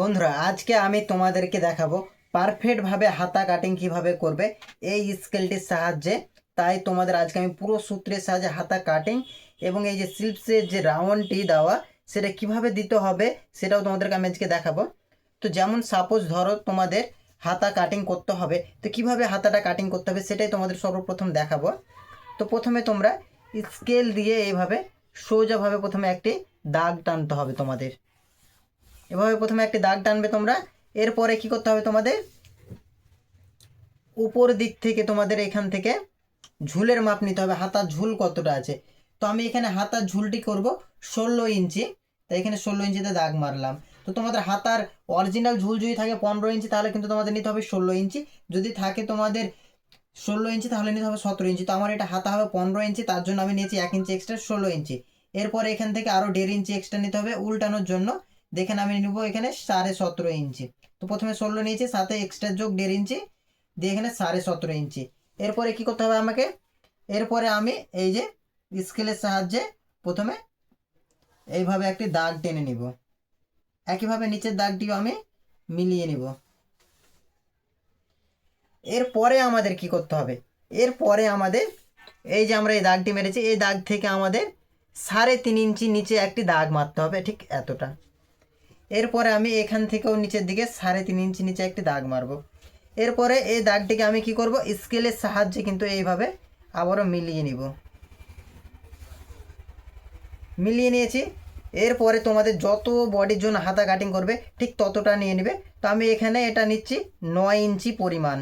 বন্ধুরা, আজকে আমি তোমাদেরকে দেখাবো পারফেক্টভাবে হাতা কাটিং কীভাবে করবে। এই স্কেলটির সাহায্যে, তাই তোমাদের আজকে আমি পুরো সূত্রের সাহায্যে হাতা কাটিং এবং এই যে স্লিপসের যে রাউন্ডটি দেওয়া, সেটা কীভাবে দিতে হবে, সেটাও তোমাদেরকে আমি আজকে দেখাবো। তো যেমন সাপোজ ধরো তোমাদের হাতা কাটিং করতে হবে, তো কীভাবে হাতাটা কাটিং করতে হবে সেটাই তোমাদের সর্বপ্রথম দেখাবো। তো প্রথমে তোমরা স্কেল দিয়ে এইভাবে সোজাভাবে প্রথমে একটি দাগ টানতে হবে তোমাদের। এভাবে প্রথমে একটি দাগ টানবে তোমরা। এরপরে কি করতে হবে তোমাদের? উপর দিক থেকে তোমাদের এখান থেকে ঝুলের মাপ নিতে হবে। হাতার ঝুল কতটা আছে? তো আমি এখানে হাতার ঝুলটি করব ষোলো ইঞ্চি। তাই এখানে ষোলো ইঞ্চিতে দাগ মারলাম। তো তোমাদের হাতার অরিজিনাল ঝুল যদি থাকে পনেরো ইঞ্চি, তাহলে কিন্তু তোমাদের নিতে হবে ষোলো ইঞ্চি। যদি থাকে তোমাদের ষোলো ইঞ্চি, তাহলে নিতে হবে সতেরো ইঞ্চি। তো আমার এটা হাতা হবে পনেরো ইঞ্চি, তার জন্য আমি নিয়েছি এক ইঞ্চি এক্সট্রা ষোলো ইঞ্চি। এরপর এখান থেকে আরও দেড় ইঞ্চি এক্সট্রা নিতে হবে উল্টানোর জন্য। দেখেন আমি নিব এখানে সাড়ে সতেরো ইঞ্চি। তো প্রথমে ষোলো নিয়েছি, সাথে এক্সট্রা যোগ দেড় ইঞ্চি। দিয়ে এখানে সাড়ে সতেরো ইঞ্চি। এরপরে কি করতে হবে আমাকে? এরপরে আমি এই যে স্কেলের সাহায্যে প্রথমে এইভাবে একটি দাগ টেনে নিব। একইভাবে নিচের দাগটিও আমি মিলিয়ে নিব। এরপরে আমাদের কি করতে হবে? এরপরে আমাদের এই যে আমরা এই দাগটি মেরেছি, এই দাগ থেকে আমাদের সাড়ে তিন ইঞ্চি নিচে একটি দাগ মারতে হবে, ঠিক এতটা। এরপরে আমি এখান থেকেও নিচের দিকে সাড়ে তিন ইঞ্চি নিচে একটি দাগ মারবো। এরপরে এই দাগটিকে আমি কি করব? স্কেলের সাহায্যে কিন্তু এইভাবে আবারও মিলিয়ে নিব। মিলিয়ে নিয়েছি। এরপরে তোমাদের যত বডির জন্য হাতা কাটিং করবে, ঠিক ততটা নিয়ে নেবে। তো আমি এখানে এটা নিচ্ছি নয় ইঞ্চি পরিমাণ।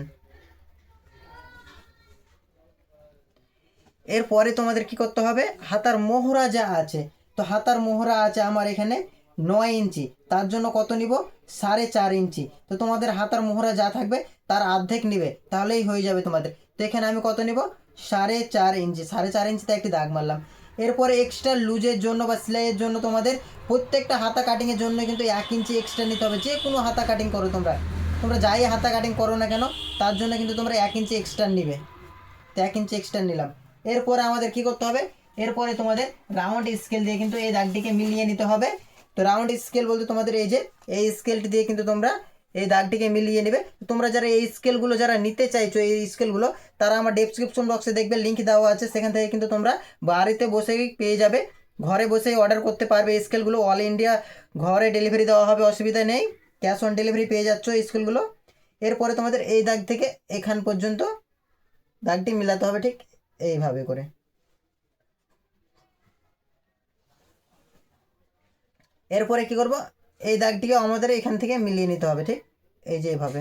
এরপরে তোমাদের কি করতে হবে? হাতার মোহরা যা আছে, তো হাতার মোহরা আছে আমার এখানে নয় ইঞ্চি। তার জন্য কত নিব? সাড়ে চার ইঞ্চি। তো তোমাদের হাতার মোহরা যা থাকবে, তার অর্ধেক নিবে। তাহলেই হয়ে যাবে তোমাদের। তো এখানে আমি কত নিব? সাড়ে চার ইঞ্চি। সাড়ে চার ইঞ্চিতে একটি দাগ মারলাম। এরপরে এক্সট্রা লুজের জন্য বা সেলাইয়ের জন্য তোমাদের প্রত্যেকটা হাতা কাটিংয়ের জন্য কিন্তু এক ইঞ্চি এক্সট্রা নিতে হবে। যে কোনো হাতা কাটিং করো তোমরা। তোমরা যাই হাতা কাটিং করো না কেন, তার জন্য কিন্তু তোমরা এক ইঞ্চি এক্সট্রা নিবে। তো এক ইঞ্চি এক্সট্রা নিলাম। এরপরে আমাদের কি করতে হবে? এরপরে তোমাদের রাউন্ড স্কেল দিয়ে কিন্তু এই দাগটিকে মিলিয়ে নিতে হবে। তো রাউন্ড স্কেল বলতে তোমাদের এই যে, এই স্কেলটি দিয়ে কিন্তু তোমরা এই দাগটিকে মিলিয়ে নেবে। তোমরা যারা এই স্কেলগুলো যারা নিতে চাইছো, এই স্কেলগুলো তারা আমার ডেসক্রিপশন বক্সে দেখবে লিঙ্ক দেওয়া আছে। সেখান থেকে কিন্তু তোমরা বাড়িতে বসেই পেয়ে যাবে। ঘরে বসেই অর্ডার করতে পারবে। স্কেলগুলো অল ইন্ডিয়া ঘরে ডেলিভারি দেওয়া হবে, অসুবিধা নেই। ক্যাশ অন ডেলিভারি পেয়ে যাচ্ছ এই স্কেলগুলো এরপরে তোমাদের এই দাগ থেকে এখান পর্যন্ত দাগটি মিলাতে হবে ঠিক এইভাবে করে। এরপরে কি করব? এই দাগটিকে আমাদের এখান থেকে মিলিয়ে নিতে হবে, ঠিক? এই যে এইভাবে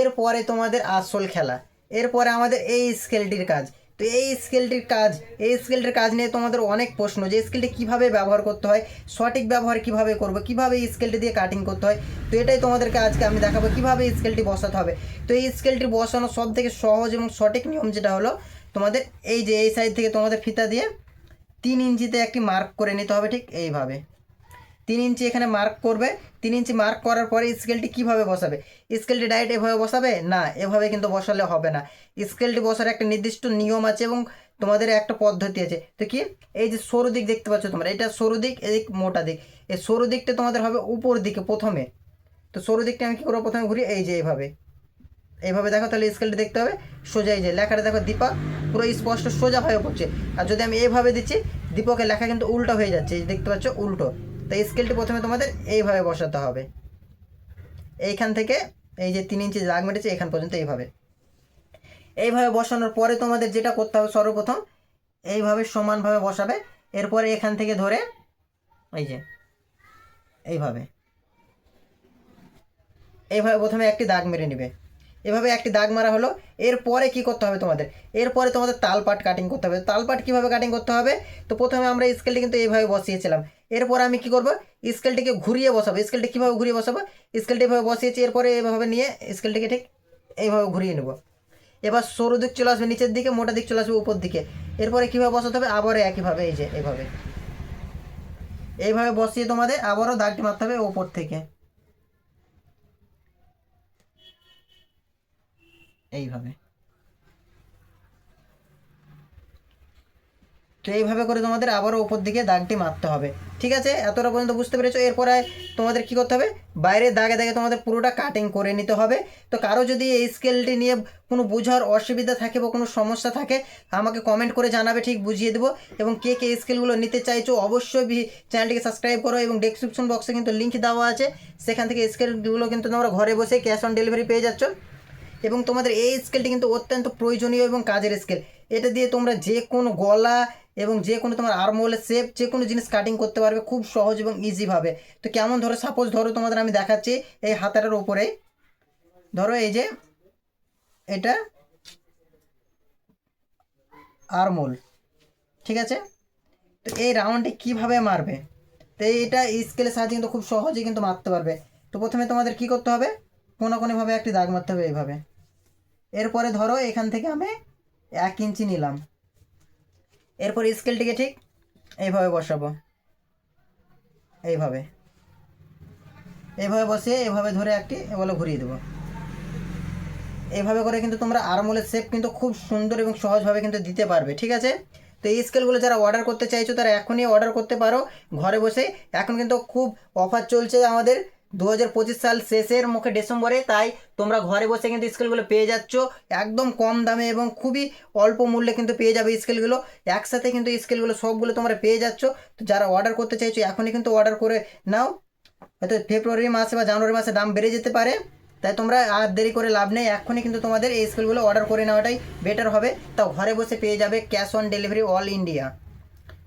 এরপরে তোমাদের আসল খেলা। এরপরে আমাদের এই স্কেলটির কাজ। তো এই স্কেলটির কাজ, এই স্কেলটির কাজ নিয়ে তোমাদের অনেক প্রশ্ন যে স্কেলটি কীভাবে ব্যবহার করতে হয়, সঠিক ব্যবহার কীভাবে করব, কীভাবে এই স্কেলটি দিয়ে কাটিং করতে হয়, তো এটাই তোমাদেরকে আজকে আমি দেখাবো কীভাবে এই স্কেলটি বসাতে হবে। তো এই স্কেলটি বসানো সব থেকে সহজ এবং সঠিক নিয়ম যেটা হলো, তোমাদের এই যে এই সাইড থেকে তোমাদের ফিতা দিয়ে তিন ইঞ্চিতে একটি মার্ক করে নিতে হবে ঠিক এইভাবে। তিন ইঞ্চি এখানে মার্ক করবে, তিন ইঞ্চি মার্ক করার পরে স্কেলটি কীভাবে বসাবে? স্কেলটি ডাইরেক্ট এভাবে বসাবে? না, এভাবে কিন্তু বসালে হবে না। স্কেলটি বসার একটা নির্দিষ্ট নিয়ম আছে এবং তোমাদের একটা পদ্ধতি আছে। তো কি? এই যে সরু দিক দেখতে পাচ্ছ তোমরা, এটা সরু দিক, এদিক মোটা দিক। এই সরু দিকটা তোমাদের হবে উপর দিকে প্রথমে। তো সরু দিকটা আমি কী করব? প্রথমে ঘুরি, এই যে এইভাবে। এইভাবে দেখো তাহলে স্কেলটি দেখতে হবে। সোজা এই যে লেখাটা দেখো, দীপক, পুরো স্পষ্ট সোজা হয়ে পড়ছে। আর যদি আমি এইভাবে দিচ্ছি, দীপকের লেখা কিন্তু উল্টো হয়ে যাচ্ছে। দেখতে পাচ্ছ, উল্টো। তাই স্কেলটি প্রথমে তোমাদের এইভাবে বসাতে হবে। এইখান থেকে এই যে তিন ইঞ্চি দাগ মেটেছে, এখান পর্যন্ত এইভাবে। এইভাবে বসানোর পরে তোমাদের যেটা করতে হবে সর্বপ্রথম, এইভাবে সমানভাবে বসাবে। এরপরে এখান থেকে ধরে, এই যে, এইভাবে। এইভাবে প্রথমে একটি দাগ মেরে নেবে। এভাবে একটি দাগ মারা হলো, এরপরে কি করতে হবে তোমাদের? এরপরে তোমাদের তালপাট কাটিং করতে হবে। তালপাট কীভাবে কাটিং করতে হবে? তো প্রথমে আমরা স্কেলটি কিন্তু এইভাবে বসিয়েছিলাম। এরপর আমি কি করব? স্কেলটিকে ঘুরিয়ে বসাবো। স্কেলটি কীভাবে ঘুরিয়ে বসাবো? স্কেলটি এভাবে বসিয়েছি, এরপরে এভাবে নিয়ে স্কেলটিকে ঠিক এইভাবে ঘুরিয়ে নেব। এবার সরু দিক চলে আসবে, নিচের দিকে, মোটা দিক চলে আসবে উপর দিকে। এরপরে কীভাবে বসাতে হবে? আবারও একইভাবে, এই যে এইভাবে এইভাবে বসিয়ে তোমাদের আবারও দাগটি মারতে হবে ওপর থেকে। এইভাবে। তো এইভাবে করে তোমাদের আবারও উপর দিকে দাগটি মারতে হবে। ঠিক আছে? এতটা পর্যন্ত বুঝতে পেরেছ? এরপরে তোমাদের কি করতে হবে? বাইরে দাগে দাগে তোমাদের পুরোটা কাটিং করে নিতে হবে। তো কারও যদি এই স্কেলটি নিয়ে কোনো বোঝার অসুবিধা থাকে বা কোনো সমস্যা থাকে, আমাকে কমেন্ট করে জানাবে, ঠিক বুঝিয়ে দেবো। এবং কে কে স্কেলগুলো নিতে চাইছো, অবশ্যই চ্যানেলটিকে সাবস্ক্রাইব করো এবং ডেসক্রিপশন বক্সে কিন্তু লিঙ্ক দেওয়া আছে। সেখান থেকে স্কেলগুলো কিন্তু তোমরা ঘরে বসে ক্যাশ অন ডেলিভারি পেয়ে যাচ্ছ। এবং তোমাদের এই স্কেলটি কিন্তু অত্যন্ত প্রয়োজনীয় এবং কাজের স্কেল এটা দিয়ে তোমরা যে কোনো গলা এবং যে কোনো তোমার আর্মহোলের শেপ যে কোনো জিনিস কাটিং করতে পারবে খুব সহজ এবং ইজিভাবে তো কেমন ধরো সাপোজ ধরো তোমাদের আমি দেখাচ্ছি এই হাতাটার উপরে। ধরো এই যে এটা আর্মোল ঠিক আছে? তো এই রাউন্ডে কীভাবে মারবে? তো এইটা স্কেলের সাহায্যে কিন্তু খুব সহজে কিন্তু মারতে পারবে। তো প্রথমে তোমাদের কি করতে হবে? কোনোভাবে একটি দাগ মারতে হবে এইভাবে। এরপরে ধরো এখান থেকে আমি এক ইঞ্চি নিলাম। এরপর স্কেলটিকে ঠিক এইভাবে বসাবো। এইভাবে। এইভাবে বসিয়ে এভাবে ধরে একটি বলে ঘুরিয়ে দেবো। এইভাবে করে কিন্তু তোমরা আরমোলের শেপ কিন্তু খুব সুন্দর এবং সহজভাবে কিন্তু দিতে পারবে, ঠিক আছে? তো এই স্কেলগুলো যারা অর্ডার করতে চাইছো, তারা এখনই অর্ডার করতে পারো। ঘরে বসে এখন কিন্তু খুব অফার চলছে আমাদের। দু হাজার পঁচিশ সাল শেষের মুখে ডিসেম্বরে, তাই তোমরা ঘরে বসে কিন্তু স্কেলগুলো পেয়ে যাচ্ছ। একদম কম দামে এবং খুবই অল্প মূল্যে কিন্তু পেয়ে যাবে স্কেলগুলো। একসাথে কিন্তু স্কেলগুলো সবগুলো তোমরা পেয়ে যাচ্ছ। তো যারা অর্ডার করতে চাইছো, এখনই কিন্তু অর্ডার করে নাও। হয়তো ফেব্রুয়ারি মাসে বা জানুয়ারি মাসে দাম বেড়ে যেতে পারে। তাই তোমরা আর দেরি করে লাভ নেই। এখনই কিন্তু তোমাদের এই স্কুলগুলো অর্ডার করে নেওয়াটাই বেটার হবে। তাও ঘরে বসে পেয়ে যাবে cash on delivery all India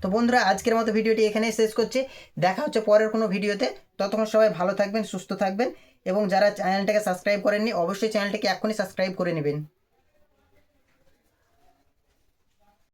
তো বন্ধুরা, আজকের মতো ভিডিওটি এখানে শেষ করছি। দেখা হচ্ছে পরের কোনো ভিডিওতে। ততক্ষণ সবাই ভালো থাকবেন, সুস্থ থাকবেন এবং যারা চ্যানেলটাকে সাবস্ক্রাইব করেননি, অবশ্যই চ্যানেলটাকে এখনই সাবস্ক্রাইব করে নেবেন।